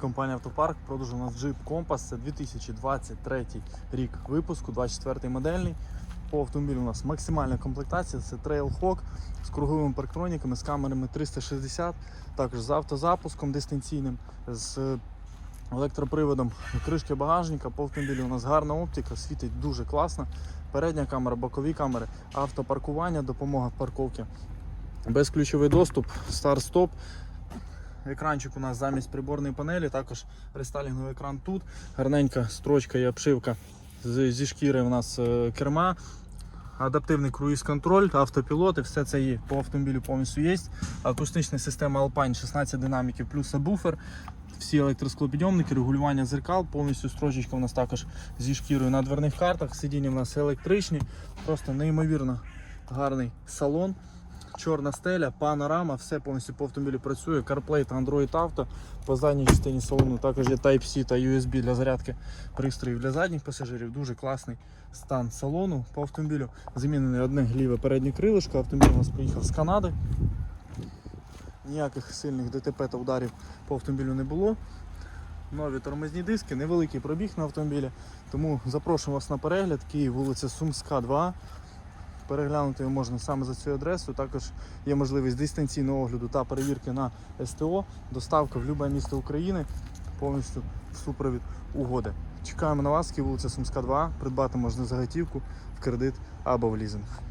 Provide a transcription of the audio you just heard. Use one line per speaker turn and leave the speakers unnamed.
Компанія Автопарк продажу у нас Jeep Compass. Це 2023 рік випуску, 24 модельний. По автомобілю у нас максимальна комплектація. Це Trailhawk з круговими парктроніками, з камерами 360, також з автозапуском дистанційним, з електроприводом кришки багажника. По автомобілю у нас гарна оптика, світить дуже класно. Передня камера, бокові камери, автопаркування, допомога в парковці. Безключовий доступ, старт-стоп. Екранчик у нас замість приборної панелі, також рестайлінговий екран тут. Гарненька строчка і обшивка зі шкіри у нас е, керма. Адаптивний круїз-контроль, автопілоти, все це є по автомобілю повністю є. Акустична система Alpine, 16 динаміків плюс сабвуфер. Всі електросклопідйомники, регулювання зеркал, повністю строчечка у нас також зі шкірою на дверних картах. Сидіння у нас електричні, просто неймовірно гарний салон. Чорна стеля, панорама, все повністю по автомобілю працює. CarPlay та Android Auto. По задній частині салону також є Type-C та USB для зарядки пристроїв для задніх пасажирів. Дуже класний стан салону. По автомобілю замінене одне ліве переднє крилишко. Автомобіль у нас приїхав з Канади. Ніяких сильних ДТП та ударів по автомобілю не було. Нові тормозні диски, невеликий пробіг на автомобілі. Тому запрошую вас на перегляд. Київ, вулиця Сумська, 2. Переглянути його можна саме за цю адресу. Також є можливість дистанційного огляду та перевірки на СТО, доставка в будь-яке місто України повністю в супровід угоди. Чекаємо на вас, вулиця Сумська, 2. Придбати можна за готівку, в кредит або в лізинг.